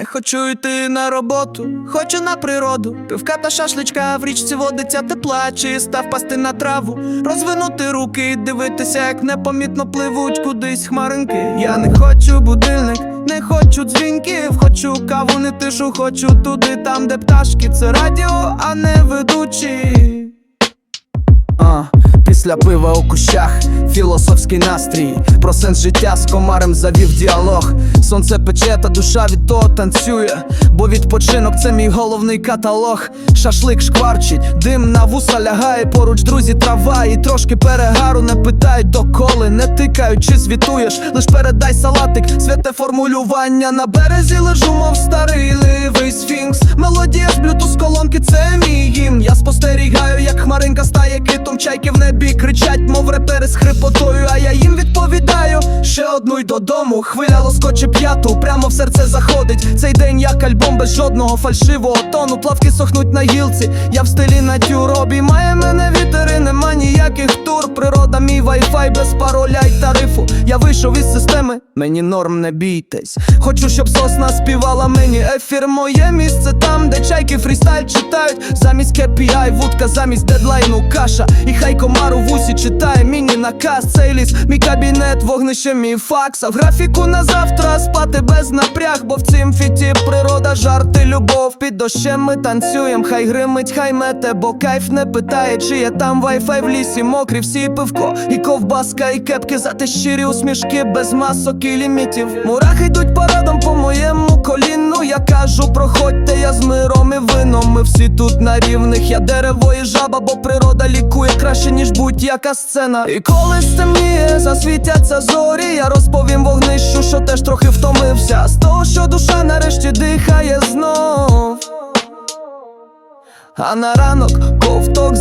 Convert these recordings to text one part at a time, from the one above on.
Не хочу йти на роботу, хочу на природу. Пивка та шашличка в річці водиться тепла, чиста впасти на траву, розвинути руки дивитися, як непомітно пливуть кудись хмаринки. Я не хочу будильник, не хочу дзвінків, хочу каву, не тишу, хочу туди, там, де пташки. Це радіо, після пива у кущах, філософський настрій. Про сенс життя з комарем завів діалог. Сонце пече, та душа від того танцює. Бо відпочинок це мій головний каталог. Шашлик шкварчить, дим на вуса лягає, поруч друзі, трава і трошки перегару не питають доколи, не тикають, чи звітуєш. Лиш передай салатик, святе формулювання. На березі лежу, мов старий ливий сфінкс. Мелодія з блютуз колонки, це мій гімн. Я спостерігаю, чайки в небі кричать, мов репери з хрипотою. А я їм відповідаю, ще одну й додому. Хвиля лоскоче п'яту, прямо в серце заходить. Цей день як альбом без жодного фальшивого тону. Плавки сохнуть на гілці. Я в стилі натюр обіймає мене вітер і нема ніяких тур. Природа, мій вайфай без пароля й тарифу. Я вийшов із системи, мені норм не бійтесь. Хочу, щоб сосна співала мені ефір. Моє місце там, де чайки фрістайл читають. Замість KPI, вудка, замість дедлайну каша. І хай комару в усі читає міні наказ. Цей ліс, мій кабінет, вогнище, мій факс. А в графіку на завтра спати без напряг, бо в цім фіті природа, жарти, любов. Під дощем ми танцюєм, хай гримить, хай мете, бо кайф не питає, чи є там вайфай в лісі, мокрі всі пивко, і ковбаска, і кепки, зате щирі усмішки без масок і лімітів. Мурахи йдуть парадом по моєму коліну. Я кажу, проходьте, я Ми всі тут на рівних. Я дерево і жаба, бо природа лікує краще, ніж будь-яка сцена. І коли стемніє, засвітяться зорі. Я розповім вогнищу, що теж трохи втомився. З того, що душа нарешті дихає знов. А на ранок ковток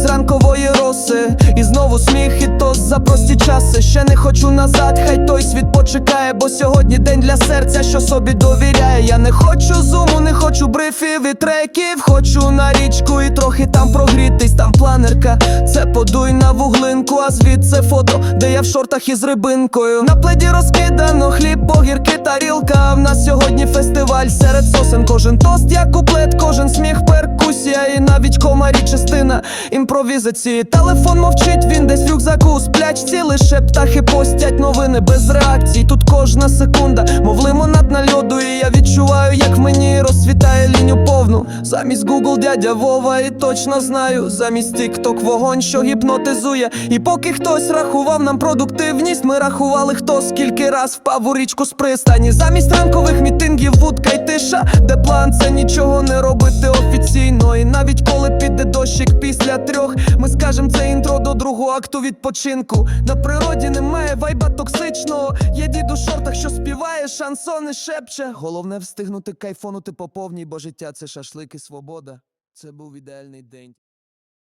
з І знову сміх і тост за прості часи. Ще не хочу назад, хай той світ почекає Бо сьогодні день для серця, що собі довіряє. Я не хочу зуму, не хочу брифів і треків. Хочу на річку і трохи там прогрітись. Там планерка, це подуй на вуглинку А звідси фото, де я в шортах із рибинкою. На пледі розкидано хліб, огірки, тарілка. В нас сьогодні фестиваль серед сосен. Кожен тост, як куплет, кожен сміх, перкусія І навіть комарі частина імпровізації. Телефон мовчить, він десь в рюкзаку сплячці. Лише птахи постять новини без реакцій. Тут кожна секунда, мов лимонад на льоду І я відчуваю, як мені розсвітає ліню повну. Замість Google дядя Вова і точно знаю Замість TikTok вогонь, що гіпнотизує. І поки хтось рахував нам продуктивність Ми рахували, хто скільки раз впав у річку з пристані. Замість ранкових мітингів вудка й тиша. Де план? Це нічого не робити офіційно І навіть коли піде дощик після трьох. Ми скажем це інтро до другого акту відпочинку. На природі немає вайба токсичного. Є дід у шортах, що співає, шансони шепче. Головне встигнути кайфонути по повній, бо життя це шашлик і свобода. Це був ідеальний день